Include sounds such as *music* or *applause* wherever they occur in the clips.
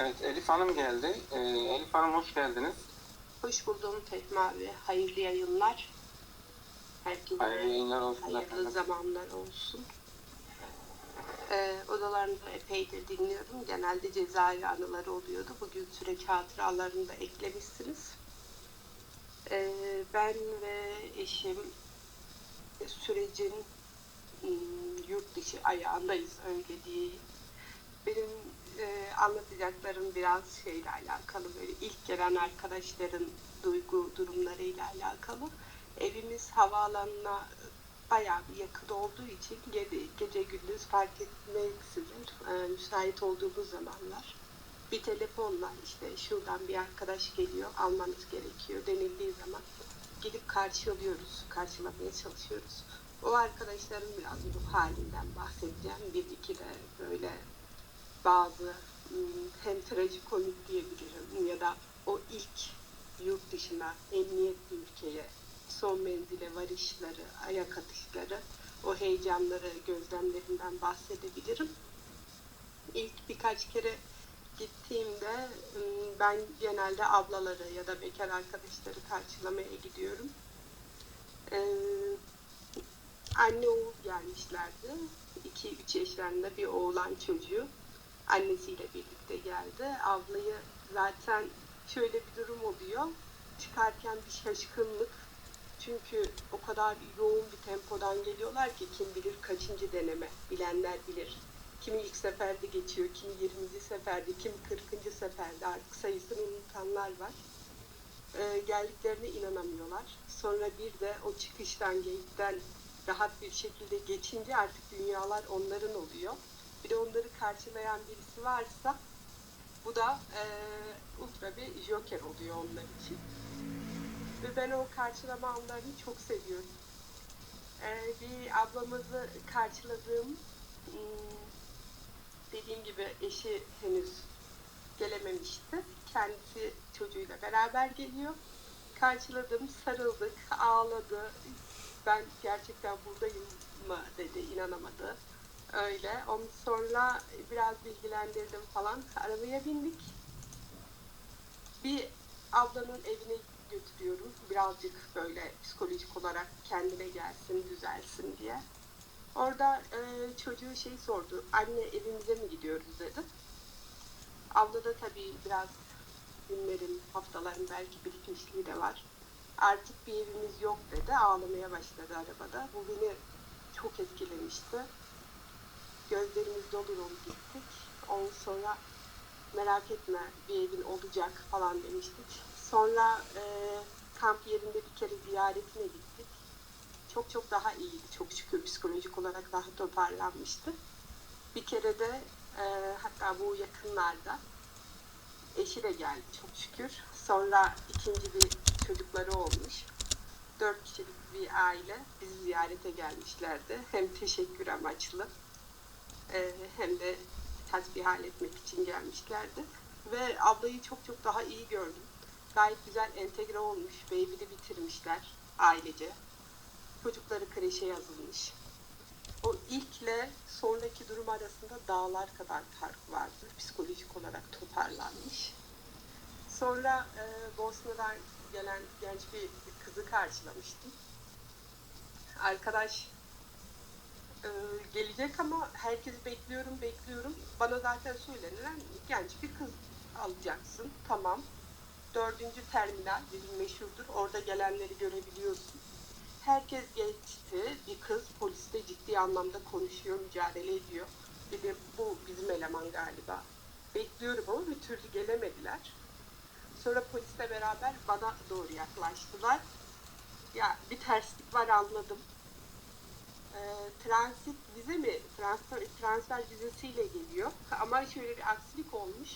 Evet Elif Hanım geldi. Ee, Elif Hanım hoş geldiniz. Hoş buldum Fehmi abi. Hayırlı yayınlar. Herkese Hayırlı yayınlar olsun hayırlı efendim. zamanlar olsun. Ee, odalarında epeydir dinliyorum. Genelde cezaevi anıları oluyordu. Bugün süreç hatıralarını da eklemişsiniz. Ee, ben ve eşim sürecin ım, yurt dışı ayağındayız öyle diyeyim. Benim e, anlatacaklarım biraz şeyle alakalı böyle ilk gelen arkadaşların duygu durumlarıyla alakalı. Evimiz havaalanına bayağı bir yakın olduğu için gece, gece gündüz fark etmeksizin e, müsait olduğumuz zamanlar bir telefonla işte şuradan bir arkadaş geliyor almanız gerekiyor denildiği zaman gidip karşılıyoruz, karşılamaya çalışıyoruz. O arkadaşların biraz ruh halinden bahsedeceğim. Bir iki de böyle bazı ım, hem trajikomik diyebilirim ya da o ilk yurt dışına emniyetli ülkeye son menzile varışları, ayak atışları, o heyecanları, gözlemlerinden bahsedebilirim. İlk birkaç kere gittiğimde ım, ben genelde ablaları ya da bekar arkadaşları karşılamaya gidiyorum. Anne oğul gelmişlerdi. 2-3 yaşlarında bir oğlan çocuğu annesiyle birlikte geldi. Ablayı zaten şöyle bir durum oluyor. Çıkarken bir şaşkınlık. Çünkü o kadar yoğun bir tempodan geliyorlar ki kim bilir kaçıncı deneme bilenler bilir. Kimi ilk seferde geçiyor, kimi 20. seferde, kimi 40. seferde artık sayısını unutanlar var. Ee, geldiklerine inanamıyorlar. Sonra bir de o çıkıştan, geyikten rahat bir şekilde geçince artık dünyalar onların oluyor. Bir de onları karşılayan birisi varsa bu da e, ultra bir joker oluyor onlar için. Ve ben o karşılama anlarını çok seviyorum. E, bir ablamızı karşıladığım hmm, dediğim gibi eşi henüz gelememişti. Kendisi çocuğuyla beraber geliyor. Karşıladım, sarıldık, ağladı. Ben gerçekten buradayım mı dedi, inanamadı. Öyle. Ondan sonra biraz bilgilendirdim falan. Arabaya bindik. Bir ablanın evine götürüyorum. Birazcık böyle psikolojik olarak kendine gelsin, düzelsin diye. Orada e, çocuğu şey sordu. Anne evimize mi gidiyoruz dedi. Abla da tabii biraz günlerin, haftaların belki birikmişliği de var. Artık bir evimiz yok dedi. Ağlamaya başladı arabada. Bu beni çok etkilemişti. Gözlerimiz dolu dolu gittik. Ondan sonra merak etme bir evin olacak falan demiştik. Sonra e, kamp yerinde bir kere ziyaretine gittik. Çok çok daha iyiydi. Çok şükür psikolojik olarak daha toparlanmıştı. Bir kere de e, hatta bu yakınlarda eşi de geldi çok şükür. Sonra ikinci bir çocukları olmuş. Dört kişilik bir aile bizi ziyarete gelmişlerdi. Hem teşekkür amaçlı e, hem de tasbihal etmek için gelmişlerdi. Ve ablayı çok çok daha iyi gördüm. Gayet güzel entegre olmuş. Baby'li bitirmişler ailece. Çocukları kreşe yazılmış. O ilkle sonraki durum arasında dağlar kadar fark vardı. Psikolojik olarak toparlanmış. Sonra e, Bosna'dan gelen genç bir kızı karşılamıştım. Arkadaş e, gelecek ama herkes bekliyorum bekliyorum. Bana zaten söylenilen genç bir kız alacaksın. Tamam. Dördüncü terminal bizim meşhurdur. Orada gelenleri görebiliyorsun. Herkes geçti. Bir kız poliste ciddi anlamda konuşuyor, mücadele ediyor. Dedim bu bizim eleman galiba. Bekliyorum ama bir türlü gelemediler. Sonra polisle beraber bana doğru yaklaştılar. Ya bir terslik var anladım. Ee, transit vize mi? Transfer, transfer vizesiyle geliyor. Ama şöyle bir aksilik olmuş.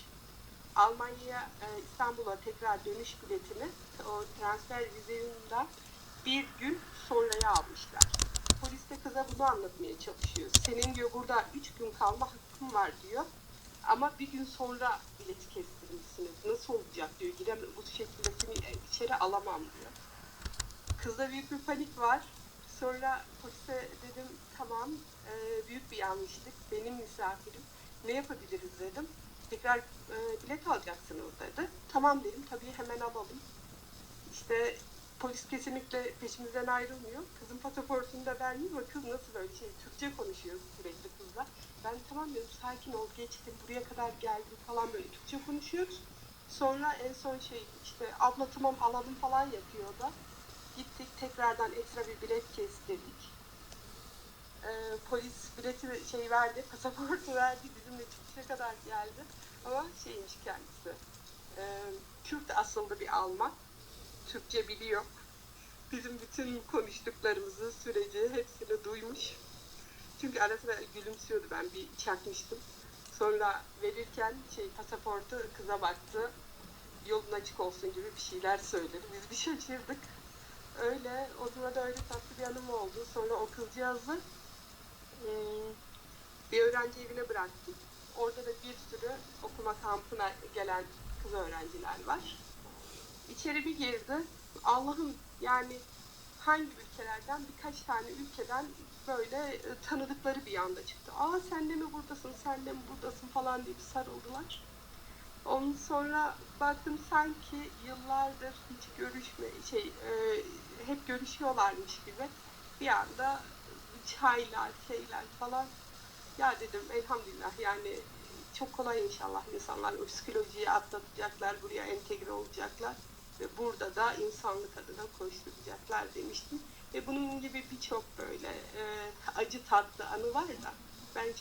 Almanya'ya, e, İstanbul'a tekrar dönüş biletini o transfer vizesinden bir gün sonraya almışlar. Polis de kıza bunu anlatmaya çalışıyor. Senin diyor burada üç gün kalma hakkın var diyor. Ama bir gün sonra bileti kestirmişsiniz. Nasıl olacak diyor. Giremem bu şekilde seni içeri alamam diyor. Kızda büyük bir panik var. Sonra polise dedim tamam e, büyük bir yanlışlık. Benim misafirim. Ne yapabiliriz dedim. tekrar e, bilet alacaksınız dedi. Tamam dedim tabii hemen alalım. İşte polis kesinlikle peşimizden ayrılmıyor. Kızın pasaportunu da vermiyor ama kız nasıl böyle şey Türkçe konuşuyor sürekli kızla. Ben tamam diyorum sakin ol geçtim buraya kadar geldim falan böyle Türkçe konuşuyoruz. Sonra en son şey işte abla tamam alalım falan yapıyor da. Gittik tekrardan ekstra bir bilet kestirdik. Ee, polis bileti şey verdi, *laughs* pasaportu verdi, bizimle çıkışa kadar geldi. Ama şeymiş kendisi, e, Kürt asıllı bir Alman. Türkçe biliyor. Bizim bütün konuştuklarımızı, süreci hepsini duymuş. Çünkü ara sıra gülümsüyordu ben bir çakmıştım. Sonra verirken şey pasaportu kıza baktı. Yolun açık olsun gibi bir şeyler söyledi. Biz bir şaşırdık. Öyle, o sırada öyle tatlı bir anım oldu. Sonra o kızcağızı hmm, bir öğrenci evine bıraktık. Orada da bir sürü okuma kampına gelen kız öğrenciler var. İçeri bir girdi. Allah'ım yani hangi ülkelerden birkaç tane ülkeden böyle e, tanıdıkları bir anda çıktı. Aa sen de mi buradasın, sen de mi buradasın falan deyip sarıldılar. Ondan sonra baktım sanki yıllardır hiç görüşme şey e, hep görüşüyorlarmış gibi bir anda çaylar, şeyler falan. Ya dedim elhamdülillah yani çok kolay inşallah insanlar o psikolojiyi atlatacaklar, buraya entegre olacaklar ve burada da insanlık adına koşturacaklar demiştim. Ve bunun gibi birçok böyle e, acı tatlı anı var da ben